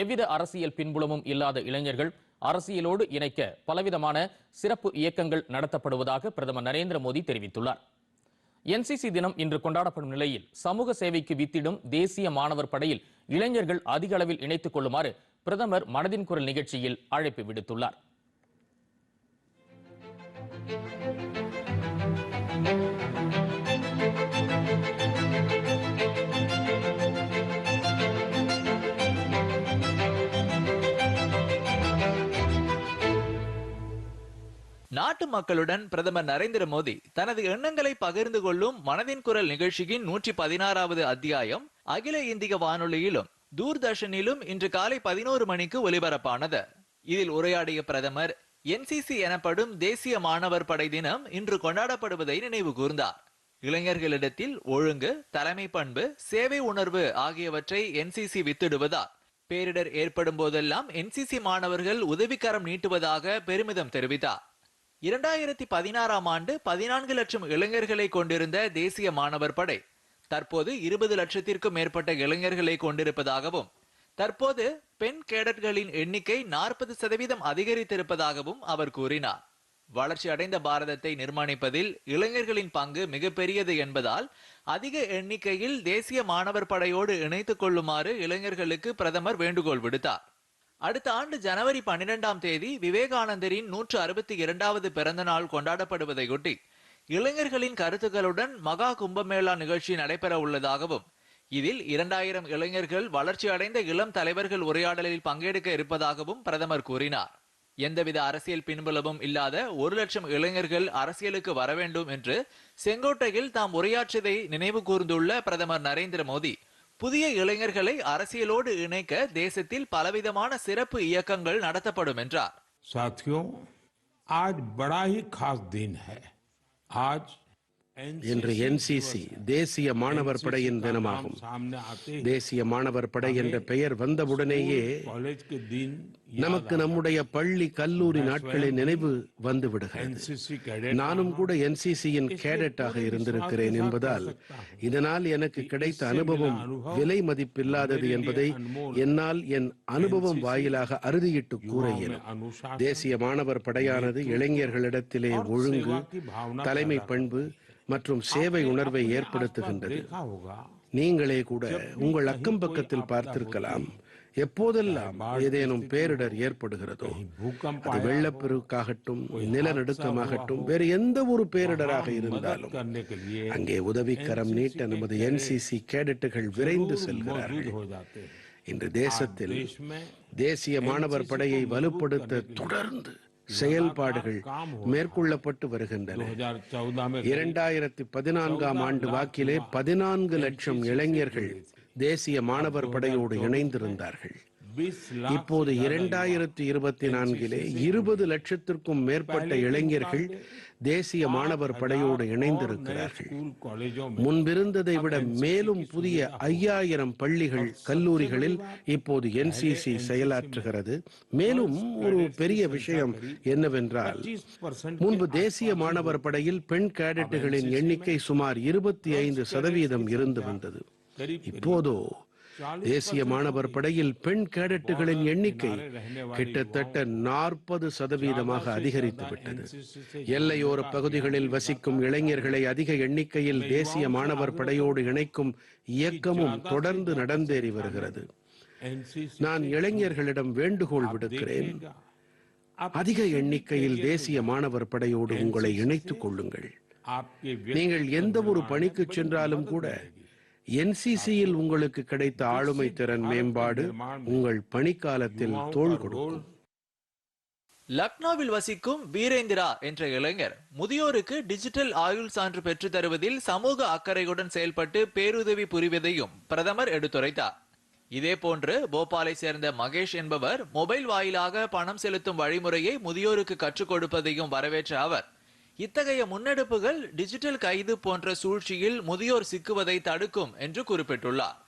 எவ்வித அரசியல் பின்புலமும் இல்லாத இளைஞர்கள் அரசியலோடு இணைக்க பலவிதமான சிறப்பு இயக்கங்கள் நடத்தப்படுவதாக பிரதமர் நரேந்திர மோடி தெரிவித்துள்ளார். என்சிசி தினம் இன்று கொண்டாடப்படும் நிலையில் சமூக சேவைக்கு வித்திடும் தேசிய மாணவர் படையில் இளைஞர்கள் அதிக அளவில் இணைத்துக் கொள்ளுமாறு பிரதமர் மனதின் குரல் நிகழ்ச்சியில் அழைப்பு விடுத்துள்ளார். நாட்டு மக்களுடன் பிரதமர் நரேந்திர மோடி தனது எண்ணங்களை பகிர்ந்து கொள்ளும் மனதின் குரல் நிகழ்ச்சியின் நூற்றி பதினாறாவது அத்தியாயம் அகில இந்திய வானொலியிலும் தூர்தர்ஷனிலும் இன்று காலை பதினோரு மணிக்கு ஒலிபரப்பானது. இதில் உரையாடிய பிரதமர் என்சிசி எனப்படும் தேசிய மாணவர் படை தினம் இன்று கொண்டாடப்படுவதை நினைவு கூர்ந்தார். இளைஞர்களிடத்தில் ஒழுங்கு தலைமை பண்பு சேவை உணர்வு ஆகியவற்றை என்சிசி வித்திடுவதால் பேரிடர் ஏற்படும் போதெல்லாம் என்சிசி மாணவர்கள் உதவிக்கரம் நீட்டுவதாக பெருமிதம் தெரிவித்தார். இரண்டாயிரத்தி பதினாறாம் ஆண்டு பதினான்கு லட்சம் இளைஞர்களை கொண்டிருந்த தேசிய மாணவர் படை தற்போது இருபது லட்சத்திற்கும் மேற்பட்ட இளைஞர்களை கொண்டிருப்பதாகவும் தற்போது பெண் கேடட்களின் எண்ணிக்கை நாற்பது சதவீதம் அதிகரித்திருப்பதாகவும் அவர் கூறினார். வளர்ச்சி அடைந்த பாரதத்தை நிர்மாணிப்பதில் இளைஞர்களின் பங்கு மிகப்பெரியது என்பதால் அதிக எண்ணிக்கையில் தேசிய மாணவர் படையோடு இணைத்துக் கொள்ளுமாறு இளைஞர்களுக்கு பிரதமர் வேண்டுகோள் விடுத்தார். அடுத்த ஆண்டு ஜனவரி பன்னிரெண்டாம் தேதி விவேகானந்தரின் நூற்று அறுபத்தி இரண்டாவது பிறந்த நாள் கொண்டாடப்படுவதையொட்டி இளைஞர்களின் கருத்துக்களுடன் மகா கும்பமேளா நிகழ்ச்சி நடைபெற உள்ளதாகவும் இதில் இரண்டாயிரம் இளைஞர்கள் வளர்ச்சி அடைந்த இளம் தலைவர்கள் உரையாடலில் பங்கெடுக்க இருப்பதாகவும் பிரதமர் கூறினார். எந்தவித அரசியல் பின்புலமும் இல்லாத ஒரு லட்சம் இளைஞர்கள் அரசியலுக்கு வர வேண்டும் என்று செங்கோட்டையில் தாம் உரையாற்றியதை நினைவு கூர்ந்துள்ள பிரதமர் நரேந்திர மோடி புதிய இளைஞர்களை அரசியலோடு இணைக்க தேசத்தில் பலவிதமான சிறப்பு இயக்கங்கள் நடத்தப்படும் என்றார். சாத்தியோ ஆஜ் படாஹி காஸ் தின் ஹை ஆஜ் இன்று என்சிசி தேசிய மாணவர் படையின் தினமாகும் தேசிய மாணவர் படை என்ற பெயர் வந்தவுடனேயே நமக்கு நம்முடைய பள்ளி கல்லூரி நாட்களின் நினைவு வந்து விடுகிறது நானும் கூட என்சிசியின் கேடட்டாக இருந்திருக்கிறேன் என்பதால் இதனால் எனக்கு கிடைத்த அனுபவம் விலை மதிப்பில்லாதது என்பதை என்னால் என் அனுபவம் வாயிலாக அறுதியிட்டு கூற இயலும் தேசிய மாணவர் படையானது இளைஞர்களிடத்திலே ஒழுங்கு தலைமை பண்பு மற்றும் சேவை உணர்வை ஏற்படுத்துகின்றது. நீங்களே கூட உங்கள் அக்கம் பக்கத்தில் பார்த்திருக்கலாம். எப்போதெல்லாம் ஏதேனும் பேரிடர் ஏற்படுகிறதோ அது வெள்ளப்பெருக்காகட்டும் நிலநடுக்கமாகட்டும் வேறு எந்த ஒரு பேரிடராக இருந்தாலும் அங்கே உதவிக்கரம் நீட்ட நமது என்சிசி கேடட்டுகள் விரைந்து செல்கிறார்கள். இன்று தேசத்தில் தேசிய மாணவர் படையை வலுப்படுத்த தொடர்ந்து செயல்பாடுகள் மேற்கொள்ளப்பட்டு வருகின்றன. இரண்டாயிரத்தி பதினான்காம் ஆண்டு வாக்கிலே பதினான்கு லட்சம் இளைஞர்கள் தேசிய மாணவர் படையோடு இணைந்திருந்தார்கள். இப்போது இரண்டாயிரத்தி இருபத்தி நான்கிலே இருபது லட்சத்திற்கும் மேற்பட்ட இளைஞர்கள் தேசிய மாணவர் படையோடு இணைந்திருக்கிறார்கள் முன்பிருந்ததை விட மேலும் புதிய ஐயாயிரம் பள்ளிகள் கல்லூரிகளில் இப்போது என்சிசி செயலாற்றுகிறது மேலும் ஒரு பெரிய விஷயம் என்னவென்றால் முன்பு தேசிய மாணவர் படையில் பெண் கேடட்டுகளின் எண்ணிக்கை சுமார் இருபத்தி ஐந்து சதவீதம் இருந்து வந்தது இப்போதோ தேசிய மாணவர் படையில் பெண் கேடட்டுகளின் எண்ணிக்கை கிட்டத்தட்ட நாற்பது சதவீதமாக அதிகரித்து விட்டது. எல்லையோர பகுதிகளில் வசிக்கும் இளைஞர்களை அதிக எண்ணிக்கையில் தேசிய மாணவர் படையோடு இணைக்கும் இயக்கமும் தொடர்ந்து நடந்தேறி வருகிறது. நான் இளைஞர்களிடம் வேண்டுகோள் விடுக்கிறேன். அதிக எண்ணிக்கையில் தேசிய மாணவர் படையோடு உங்களை இணைத்துக் கொள்ளுங்கள். நீங்கள் எந்த ஒரு பணிக்கு சென்றாலும் கூட என்சிசியில் உங்களுக்கு கிடைத்த ஆளுமை திறன் மேம்பாடு உங்கள் பணிக்காலத்தில் தோள் கொடுக்கும். லக்னோவில் வசிக்கும் வீரேந்திரா என்ற இளைஞர் முதியோருக்கு டிஜிட்டல் ஆயுள் சான்று பெற்று தருவதில் சமூக அக்கறையுடன் செயல்பட்டு பேருதவி புரிவதையும் பிரதமர் எடுத்துரைத்தார். இதேபோன்று போபாலை சேர்ந்த மகேஷ் என்பவர் மொபைல் வாயிலாக பணம் செலுத்தும் வழிமுறையை முதியோருக்கு கற்றுக் கொடுப்பதையும் வரவேற்ற அவர். இத்தகைய முன்னெடுப்புகள் டிஜிட்டல் கைது போன்ற சூழ்ச்சியில் முதியோர் சிக்குவதை தடுக்கும் என்று குறிப்பிட்டுள்ளார்.